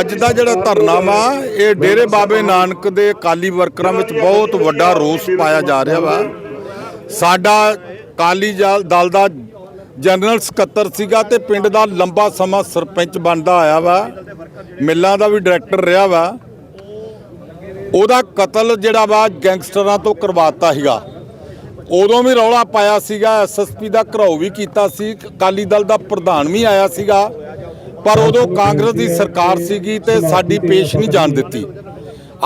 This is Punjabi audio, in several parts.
ਅੱਜ ਦਾ ਜਿਹੜਾ ਧਰਨਾ ਵਾ ਇਹ ਡੇਰੇ ਬਾਬੇ ਨਾਨਕ ਦੇ ਅਕਾਲੀ ਵਰਕਰਾਂ ਵਿੱਚ ਬਹੁਤ ਵੱਡਾ ਰੋਸ ਪਾਇਆ ਜਾ ਰਿਹਾ ਵਾ। ਸਾਡਾ ਅਕਾਲੀ ਜਲ- ਦਲ ਦਾ ਜਨਰਲ ਸਕੱਤਰ ਸੀਗਾ ਤੇ ਪਿੰਡ ਦਾ ਲੰਬਾ ਸਮਾਂ ਸਰਪੰਚ ਬਣਦਾ ਆਇਆ ਵਾ। ਮਿੱਲਾਂ ਦਾ ਵੀ ਡਾਇਰੈਕਟਰ ਰਿਹਾ ਵਾ। ਉਹਦਾ ਕਤਲ ਜਿਹੜਾ ਵਾ ਗੈਂਗਸਟਰਾਂ ਤੋਂ ਕਰਵਾਤਾ ਸੀਗਾ। ਉਦੋਂ ਵੀ ਰੌਲਾ ਪਾਇਆ ਸੀਗਾ ਐਸਐਸਪੀ ਦਾ ਘਰਾਓ ਵੀ ਕੀਤਾ ਸੀ, ਅਕਾਲੀ ਦਲ ਦਾ ਪ੍ਰਧਾਨ ਵੀ ਆਇਆ ਸੀਗਾ। ਪਰ ਉਦੋਂ ਕਾਂਗਰਸ ਦੀ ਸਰਕਾਰ ਸੀਗੀ ਤੇ ਸਾਡੀ ਪੇਸ਼ ਨਹੀਂ ਜਾਣ ਦਿੱਤੀ।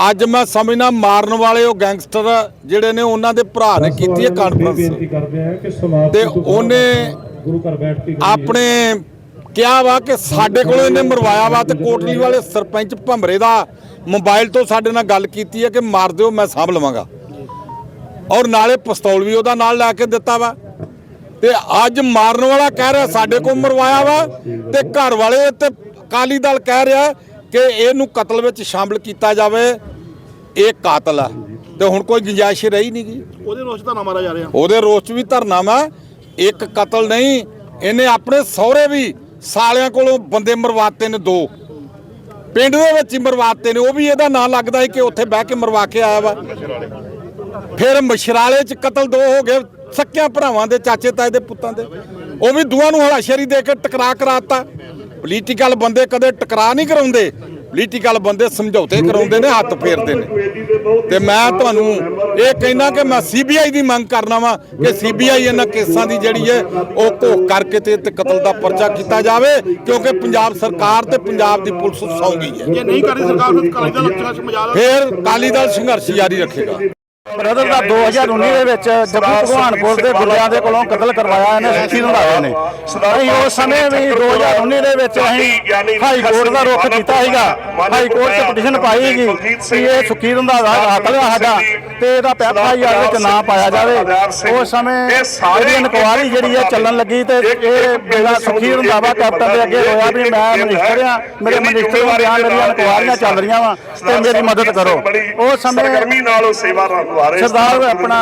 ਅੱਜ ਮੈਂ ਸਮਝਣਾ ਮਾਰਨ ਵਾਲੇ ਉਹ ਗੈਂਗਸਟਰ ਜਿਹੜੇ ਨੇ ਉਹਨਾਂ ਦੇ ਭਰਾ ਨੇ ਕੀਤੀ ਹੈ ਕਾਨਫਰੰਸ ਤੇ ਉਹਨੇ ਆਪਣੇ ਕਿਹਾ ਵਾ ਕਿ ਸਾਡੇ ਕੋਲ ਇਹਨੇ ਮਰਵਾਇਆ ਵਾ ਤੇ ਕੋਟਲੀ ਵਾਲੇ ਸਰਪੰਚ ਭੰਬਰੇ ਦਾ ਮੋਬਾਈਲ ਤੋਂ ਸਾਡੇ ਨਾਲ ਗੱਲ ਕੀਤੀ ਹੈ ਕਿ ਮਾਰ ਦਿਓ, ਮੈਂ ਸਾਂਭ ਲਵਾਂਗਾ। ਔਰ ਨਾਲੇ ਪਿਸਤੌਲ ਵੀ ਉਹਦਾ ਨਾਲ ਲੈ ਕੇ ਦਿੱਤਾ ਵਾ। ਤੇ ਅੱਜ ਮਾਰਨ ਵਾਲਾ ਕਹਿ ਰਿਹਾ ਸਾਡੇ ਕੋਲ ਮਰਵਾਇਆ ਵਾ ਤੇ ਘਰ ਵਾਲੇ ਤੇ ਅਕਾਲੀ ਦਲ ਕਹਿ ਰਿਹਾ ਕਿ ਇਹਨੂੰ ਕਤਲ ਵਿੱਚ ਸ਼ਾਮਲ ਕੀਤਾ ਜਾਵੇ ਇਹ ਕਾਤਲ ਆ। ਤੇ ਹੁਣ ਕੋਈ ਗੁੰਜਾਇਸ਼ ਰਹੀ ਨਹੀਂ ਗੀ। ਉਹਦੇ ਰੋਸ਼ ਦਾ ਨਾ ਮਾਰਾ ਜਾ ਰਿਹਾ। ਉਹਦੇ ਰੋਸ 'ਚ ਵੀ ਧਰਨਾ ਵਾ ਇੱਕ ਕਤਲ ਨਹੀਂ ਇਹਨੇ ਆਪਣੇ ਸਹੁਰੇ ਵੀ ਸਾਲਿਆਂ ਕੋਲੋਂ ਬੰਦੇ ਮਰਵਾਤੇ ਨੇ ਦੋ। ਪਿੰਡ ਦੇ ਵਿੱਚ ਹੀ ਮਰਵਾਤੇ ਨੇ ਉਹ ਵੀ ਇਹਦਾ ਨਾਂ ਲੱਗਦਾ ਹੈ ਕਿ ਉੱਥੇ ਬਹਿ ਕੇ ਮਰਵਾ ਕੇ ਆਇਆ ਵਾ। ਫਿਰ ਮਸ਼ਰਾਲੇ 'ਚ ਕਤਲ ਦੋ ਹੋ ਗਏ ਸੱਕਿਆਂ ਭਰਾਵਾਂ ਦੇ ਚਾਚੇ ਤਾਏ ਦੇ ਪੁੱਤਾਂ ਦੇ। ਉਹ ਵੀ ਦੋਵਾਂ ਨੂੰ ਹਲਾਸ਼ੇਰੀ ਦੇ ਕੇ ਟਕਰਾ ਕਰਾਤਾ। ਪੋਲੀਟੀਕਲ ਬੰਦੇ ਕਦੇ ਟਕਰਾ ਨਹੀਂ ਕਰਾਉਂਦੇ। ਪੋਲੀਟੀਕਲ ਬੰਦੇ ਸਮਝੌਤੇ ਕਰਾਉਂਦੇ ਨੇ ਹੱਥ ਫੇਰਦੇ ਨੇ। ਤੇ ਮੈਂ ਤੁਹਾਨੂੰ ਇਹ ਕਹਿਣਾ ਕਿ ਮੈਂ ਸੀਬੀਆਈ ਦੀ ਮੰਗ ਕਰਨਾ ਵਾਂ ਕਿ ਸੀਬੀਆਈ ਇਹਨਾਂ ਕੇਸਾਂ ਦੀ ਜਿਹੜੀ ਹੈ ਉਹ ਘੋਖ ਕਰਕੇ ਤੇ ਤੇ ਕਤਲ ਦਾ ਪਰਚਾ ਕੀਤਾ ਜਾਵੇ ਕਿਉਂਕਿ ਪੰਜਾਬ ਸਰਕਾਰ ਤੇ ਪੰਜਾਬ ਦੀ ਪੁਲਿਸ ਸੌਂ ਗਈ ਹੈ। ਜੇ ਨਹੀਂ ਕਰਦੀ ਸਰਕਾਰ ਫਿਰ ਕਾਲੀ ਦਲ ਸੰਘਰਸ਼ ਜਾਰੀ ਰੱਖੇਗਾ। ਬ੍ਰਦਰ ਦਾ 2019 ਦੇ ਵਿੱਚ ਜੱਗੂ ਭਗਵਾਨਪੁਰ ਦੇ ਗੁੱਲਿਆਂ ਦੇ ਕੋਲੋਂ ਕਤਲ ਕਰਵਾਇਆ ਇਹਨੇ ਸੁਖੀ ਰੰਧਾਵੇ ਨੇ। ਅਸੀਂ ਉਸ ਸਮੇਂ ਵੀ 2019 ਦੇ ਵਿੱਚ ਅਸੀਂ ਹਾਈ ਕੋਰਟ ਦਾ ਰੁਖ ਕੀਤਾ ਸੀਗਾ। ਹਾਈ ਕੋਰਟ 'ਚ ਪਟੀਸ਼ਨ ਪਾਈ ਸੀਗੀ ਕਿ ਇਹ ਸੁਖੀ ਰੰਧਾਵਾ ਕਾਤਲ ਸਾਡਾ ਤੇ ਇਹਦਾ ਐਫਆਈਆਰ ਵਿੱਚ ਨਾਂ ਪਾਇਆ ਜਾਵੇ। ਉਸ ਸਮੇਂ ਇਹਦੀ ਇਨਕੁਆਰੀ ਜਿਹੜੀ ਹੈ ਚੱਲਣ ਲੱਗੀ ਤੇ ਇਹ ਮੇਰਾ ਸੁਖੀ ਰੰਧਾਵਾ ਕੈਪਟਨ ਦੇ ਅੱਗੇ ਹੋਇਆ ਵੀ ਮੈਂ ਮਨਿਸਟਰ ਆ ਮੇਰੇ ਮਨਿਸਟਰ ਨੂੰ ਬਿਆਨ ਮੇਰੀਆਂ ਇਨਕੁਆਰੀਆਂ ਚੱਲ ਰਹੀਆਂ ਵਾ ਤੇ ਮੇਰੀ ਮਦਦ ਕਰੋ। ਉਸ ਸਮੇਂ ਗਰਮੀ ਨਾਲ ਉਹ ਸੇਵਾ ਸਰਦਾਰ ਆਪਣਾ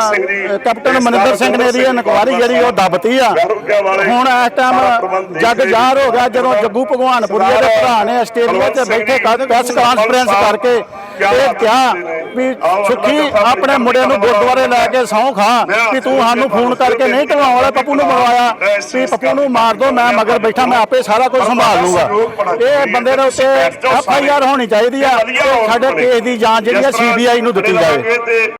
ਕੈਪਟਨ ਮਨਿੰਦਰ ਸਿੰਘ ਨੇ ਇਹਦੀ ਇਨਕੁਆਰੀ ਜਿਹੜੀ ਉਹ ਦੱਬਤੀ ਆ। ਹੁਣ ਇਸ ਟਾਈਮ ਜੱਗ ਜ਼ਾਹਰ ਹੋ ਗਿਆ ਜਦੋਂ ਜੱਗੂ ਭਗਵਾਨਪੁਰੀਏ ਦੇ ਭਰਾ ਨੇ ਆਸਟ੍ਰੇਲੀਆ 'ਚ ਬੈਠੇ ਪ੍ਰੈਸ ਕਾਨਫਰੰਸ ਕਰਕੇ ਇਹ ਕਿਹਾ ਵੀ ਸੁਖੀ ਆਪਣੇ ਮੁੰਡੇ ਨੂੰ ਗੁਰਦੁਆਰੇ ਲੈ ਕੇ ਸਹੁੰ ਖਾ ਵੀ ਤੂੰ ਸਾਨੂੰ ਫੋਨ ਕਰਕੇ ਨਹੀਂ ਢਵਾਉਣ ਵਾਲੇ ਪੱਪੂ ਨੂੰ ਮਰਵਾਇਆ ਵੀ ਪੱਪੂ ਨੂੰ ਮਾਰ ਦੋ ਮੈਂ ਮਗਰ ਬੈਠਾ ਮੈਂ ਆਪੇ ਸਾਰਾ ਕੁਝ ਸੰਭਾਲ ਲੂੰਗਾ। ਇਹ ਬੰਦੇ ਦੇ ਉੱਤੇ ਐਫ ਆਈ ਆਰ ਹੋਣੀ ਚਾਹੀਦੀ ਆ ਸਾਡੇ ਕੇਸ ਦੀ ਜਾਂਚ ਜਿਹੜੀ ਆ ਸੀਬੀਆਈ ਨੂੰ ਦਿੱਤੀ ਜਾਵੇ